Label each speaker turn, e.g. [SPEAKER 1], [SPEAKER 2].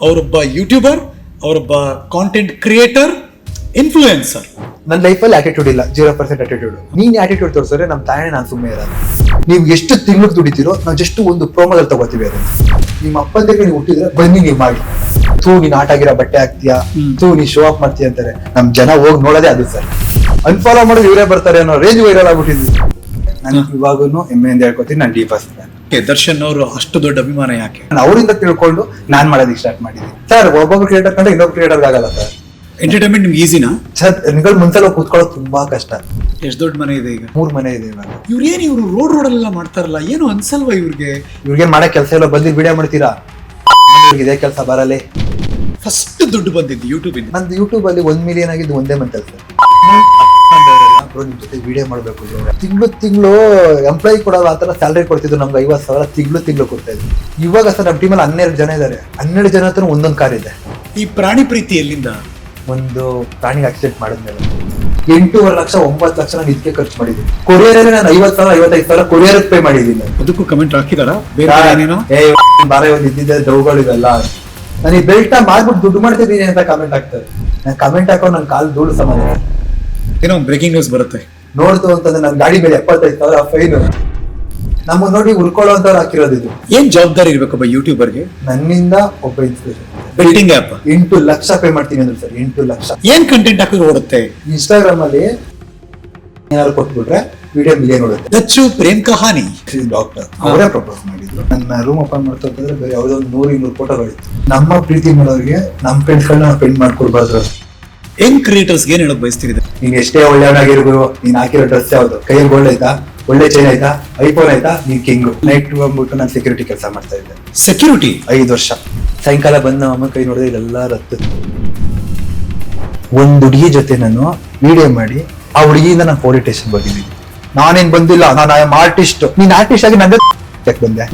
[SPEAKER 1] ಅವರೊಬ್ಬ ಯೂಟ್ಯೂಬರ್ ಅವರೊಬ್ಬ content creator influencer
[SPEAKER 2] ನನ್ನ ಲೈಫಲ್ಲಿ ಆಟಿಟ್ಯೂಡ್ ಇಲ್ಲ ಜೀರೋ ಪರ್ಸೆಂಟ್ ಆಟಿಟ್ಯೂಡ್ ನೀನ್ ಆಟಿಟ್ಯೂಡ್ ತೋರಿಸಿದ್ರೆ ನಮ್ಮ ತಾಯಿ ನಾನು ಸುಮ್ಮನೆ ಇರಲ್ಲ ನೀವು ಎಷ್ಟು ತಿಂಗಳು ದುಡಿತೀರೋ ನಾವು ಜಸ್ಟ್ ಒಂದು ಪ್ರೋಮೋದಲ್ಲಿ ತಗೋತೀವಿ ಅದನ್ನ. ನಿಮ್ಮ ಅಪ್ಪಂದಿಗೆ ನೀವು ಹುಟ್ಟಿದ್ರೆ ಬನ್ನಿ ನೀವು ಮಾಡಿ. ತೂ ನೀನು ಆಟ ಆಗಿರೋ ಬಟ್ಟೆ ಹಾಕ್ತೀಯಾ? ತೂ ನೀ ಶೋ ಆಫ್ ಮಾಡ್ತೀಯ ಅಂತಾರೆ. ನಮ್ಮ ಜನ ಹೋಗಿ ನೋಡೋದೇ ಅದು ಸರ್. ಅನ್ಫಾಲೋ ಮಾಡೋದು ಇವರೇ ಬರ್ತಾರೆ ಅನ್ನೋ ರೇಂಜ್ ವೈರಲ್ ಆಗ್ಬಿಟ್ಟಿದ್ವಿ. ನಾನು ಇವಾಗೂ ಹೆಮ್ಮೆಯಿಂದ ಹೇಳ್ಕೊತೀನಿ ನಾನು ಡಿ ಫಸ್ಟ್
[SPEAKER 1] ದರ್ಶನ್ ಅವರು ಅಷ್ಟು ದೊಡ್ಡ ಅಭಿಮಾನ ಯಾಕೆ?
[SPEAKER 2] ನಾನು ಅವರಿಂದ ತಿಳ್ಕೊಂಡು ನಾನ್ ಮಾಡೋದಕ್ಕೆ ಸ್ಟಾರ್ಟ್ ಮಾಡಿದ್ದೆ ಸರ್ ಒಬ್ಬೊಬ್ರು ಕ್ರಿಯೇಟರ್ ಕಂಡ್ರೆ ಇನ್ನೊಬ್ಬ ಕ್ರಿಯೇಟರ್ ಆಗಲ್ಲ ಸರ್
[SPEAKER 1] ಎಂಟರ್ಟೈನ್ಮೆಂಟ್ ನಿಮ್ಗೆ ಈಸಿನಾ
[SPEAKER 2] ಸರ್ ನಿಗಳು ಮುಂಚೆ ಕೂತ್ಕೊಳ್ಳೋದು ತುಂಬಾ ಕಷ್ಟ.
[SPEAKER 1] ಎಷ್ಟು ದೊಡ್ಡ ಮನೆ ಇದೆ ಈಗ?
[SPEAKER 2] ಮೂರ್ ಮನೆ ಇದೆ ಇವಾಗ.
[SPEAKER 1] ಇವ್ರು ಏನು ಇವರು ರೋಡ್ ರೋಡ್ ಎಲ್ಲ ಮಾಡ್ತಾರಲ್ಲ ಏನು ಅನ್ಸಲ್ವಾ ಇವ್ರಿಗೆ?
[SPEAKER 2] ಇವ್ರಿಗೆ ಮಾಡೋ ಕೆಲಸ ಇಲ್ಲ ಬಂದು ವಿಡಿಯೋ ಮಾಡ್ತೀರಾ? ಇವ್ರಿಗೆ ಇದೇ ಕೆಲಸ ಬರಲಿ
[SPEAKER 1] ಫಸ್ಟ್ ದುಡ್ಡು ಬಂದಿದ್ದು ಯೂಟ್ಯೂಬ್ ಇಂದ.
[SPEAKER 2] ನಂದು ಯೂಟ್ಯೂಬ್ ಅಲ್ಲಿ ಒಂದ್ ಮಿಲಿಯನ್ ಆಗಿದ್ದು ಒಂದೇ ಮಂತ್ ಸರ್ ಬ್ರೋ ನಿಮ್ ಜೊತೆ ವಿಡಿಯೋ ಮಾಡ್ಬೇಕು ತಿಂಗಳು ತಿಂಗಳು ಎಂಪ್ಲಾಯಿ ಕೊಡೋದು ಆ ಥರ ಸ್ಯಾಲ್ರಿ ಕೊಡ್ತಿದ್ರು ನಮ್ಗೆ ಐವತ್ತು ಸಾವಿರ ತಿಂಗಳು ತಿಂಗಳು ಕೊಡ್ತಾ ಇದ್ರು. ಇವಾಗ ಸರ್ ನಮ್ಮ ಟೀಮಲ್ಲಿ ಹನ್ನೆರಡು ಜನ ಇದ್ದಾರೆ ಹನ್ನೆರಡು ಜನ ಹತ್ರ ಒಂದೊಂದು ಕಾರ್ ಇದೆ.
[SPEAKER 1] ಈ ಪ್ರಾಣಿ ಪ್ರೀತಿ ಎಲ್ಲಿಂದ?
[SPEAKER 2] ಒಂದು ಪ್ರಾಣಿ ಆಕ್ಸಿಡೆಂಟ್ ಮಾಡಿದ್ಮೇಲೆ. ಎಂಟೂವರೆ ಲಕ್ಷ ಒಂಬತ್ತು ಲಕ್ಷ ನಾನು ಇದಕ್ಕೆ ಖರ್ಚು ಮಾಡಿದ್ದೀನಿ. ಕೊರಿಯರ್ ನಾನು ಐವತ್ತು ಸಾವಿರ ಐವತ್ತೈದು ಸಾವಿರ ಕೊರಿಯರ್ ಪೇ ಮಾಡಿದ್ದೀನಿ.
[SPEAKER 1] ಅದಕ್ಕೂ ಕಮೆಂಟ್ ಹಾಕಿದಾರ? ಬೇರೆ
[SPEAKER 2] ಒಂದು ಇದ್ದಿದ್ದೆ ದೌಗಳು ಇವೆಲ್ಲ. ನಾನು ಈ ಬೆಲ್ಟ್ ಮಾಡ್ಬಿಟ್ಟು ದುಡ್ಡು ಮಾಡ್ತಿದ್ದೀನಿ ಅಂತ ಕಮೆಂಟ್ ಹಾಕ್ತಾರೆ. ನಾನು ಕಮೆಂಟ್ ಹಾಕೋ ನನ್ನ ಕಾಲು ಧೂಳು ಸಮಾನ
[SPEAKER 1] ಏನೋ ಬ್ರೇಕಿಂಗ್ ನ್ಯೂಸ್ ಬರುತ್ತೆ.
[SPEAKER 2] ನೋಡ್ತು ಅಂತಂದ್ರೆ ನನ್ನ ಗಾಡಿ ಮೇಲೆ ಎಪ್ಪತ್ತೈದು ಸಾವಿರ ಫೈನ್ ನಮ್ಮನ್ನ ನೋಡಿ ಉಳ್ಕೊಳ್ಳೋಂಥವ್ರು ಹಾಕಿರೋದು ಇದು.
[SPEAKER 1] ಏನ್ ಜವಾಬ್ದಾರಿ ಯೂಟ್ಯೂಬರ್ ಯೂಟ್ಯೂಬರ್ಗೆ
[SPEAKER 2] ನನ್ನಿಂದ ಒಬ್ಬ ಇನ್ಸ್ಪಿರೇಷನ್
[SPEAKER 1] ಬೆಟ್ಟಿಂಗ್ ಆಪ್
[SPEAKER 2] ಎಂಟು ಲಕ್ಷ ಪೇ ಮಾಡ್ತೀನಿ ಅಂದ್ರೆ ಸರ್ ಎಂಟು ಲಕ್ಷ.
[SPEAKER 1] ಏನ್ ಕಂಟೆಂಟ್ ಹಾಕಿದ್ರೆ ಓಡುತ್ತೆ?
[SPEAKER 2] ಇನ್ಸ್ಟಾಗ್ರಾಮ್ ಅಲ್ಲಿ ಏನಾದ್ರು ಕೊಟ್ಬಿಟ್ರೆ ವಿಡಿಯೋ ಮಿಲಿಯನ್ ನೋಡುತ್ತೆ.
[SPEAKER 1] ಹೆಚ್ಚು ಪ್ರೇಮ್ ಕಹಾನಿ.
[SPEAKER 2] ಡಾಕ್ಟರ್ ಅವರೇ ಪ್ರಪೋಸ್ ಮಾಡಿದ್ರು. ನನ್ನ ರೂಮ್ ಓಪನ್ ಮಾಡ್ತಾ ಬೇರೆ ಯಾವುದೋ ಒಂದು ನೂರು ಇನ್ನೂರು ಫೋಟೋಗಳಿತ್ತು ನಮ್ಮ ಪ್ರೀತಿ ಮಾಡೋರಿಗೆ ನಮ್ಮ ನಾವು ಫ್ರೆಂಡ್ ಮಾಡ್ಕೊಡ್ಬಾರ್ದು.
[SPEAKER 1] ಯಂಗ್ ಕ್ರಿಯೇಟರ್ಸ್ ಏನ್ ಹೇಳಕ್ ಬಯಸ್ತೀರಿ?
[SPEAKER 2] ನೀನ್ ಎಷ್ಟೇ ಒಳ್ಳೆಯವನಾಗಿರ್ಬೋದು ನೀನ್ ಹಾಕಿರೋ ಡ್ರೆಸ್ ಯಾವ್ದು? ಕೈಯಲ್ಲಿ ಗೋಲ್ಡ್ ಆಯ್ತಾ? ಒಳ್ಳೆ ಚೈನ್ ಆಯ್ತಾ? ಐಫೋನ್ ಆಯ್ತಾ? ನೀನ್ ಕಿಂಗು ನೈಟ್ ಬಂದ್ಬಿಟ್ಟು ನಾನು ಸೆಕ್ಯೂರಿಟಿ ಕೆಲಸ ಮಾಡ್ತಾ ಇದ್ದೆ.
[SPEAKER 1] ಸೆಕ್ಯೂರಿಟಿ
[SPEAKER 2] ಐದು ವರ್ಷ. ಸಾಯಂಕಾಲ ಬಂದ ಅಮ್ಮ ಕೈ ನೋಡಿದ್ರೆ ಇಲ್ಲೆಲ್ಲ ರತ್ತು ಒಂದು ಹುಡುಗಿ ಜೊತೆ ನಾನು ವಿಡಿಯೋ ಮಾಡಿ ಆ ಹುಡುಗಿಯಿಂದ ನಾನು ಪೊಲೀಸ್ ಸ್ಟೇಷನ್ ಬಂದಿದ್ದೀನಿ ನಾನೇನ್ ಬಂದಿಲ್ಲ ನಾನು ಐ ಆಮ್ ಆರ್ಟಿಸ್ಟ್ ನೀನ್ ಆರ್ಟಿಸ್ಟ್ ಆಗಿ ಯಾಕೆ ಬಂದೆ?